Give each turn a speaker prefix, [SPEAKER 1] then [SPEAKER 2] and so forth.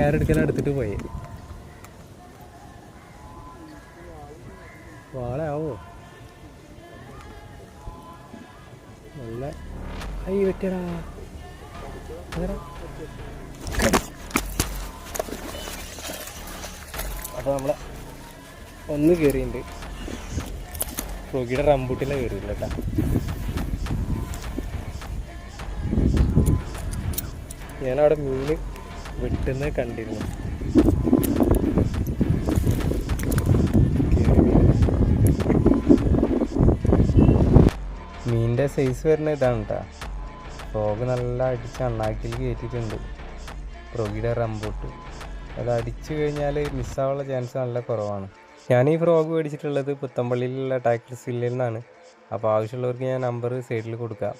[SPEAKER 1] കയറെടുക്കാൻ എടുത്തിട്ട് പോയി. വാളയാവോ? നല്ല ഐ വെക്കടാ. അപ്പൊ നമ്മളെ ഒന്ന് കയറിയിട്ടുണ്ട് ഫ്രോഗിയുടെ റംബൂട്ടിലെ കയറിയില്ല ഞാനവിടെ മീൻ വെട്ടുന്നത് കണ്ടിരുന്നു. മീനിന്റെ സൈസ് വരുന്ന ഇതാണ് കേട്ടോ ഫ്രോഗ് നല്ല അടിച്ച് അണ്ണാക്കിൽ കയറ്റിയിട്ടുണ്ട് ഫ്രോഗിയുടെ റംബൂട്ട് അത് അടിച്ചു കഴിഞ്ഞാൽ മിസ്സാവുള്ള ചാൻസ് നല്ല കുറവാണ്. ഞാൻ ഈ ഫ്രോഗ് മേടിച്ചിട്ടുള്ളത് പുത്തമ്പള്ളിയിലുള്ള ടാക്ടർ സില്ലിൽ നിന്നാണ്. അപ്പോൾ ആവശ്യമുള്ളവർക്ക് ഞാൻ നമ്പർ സൈഡിൽ കൊടുക്കാം.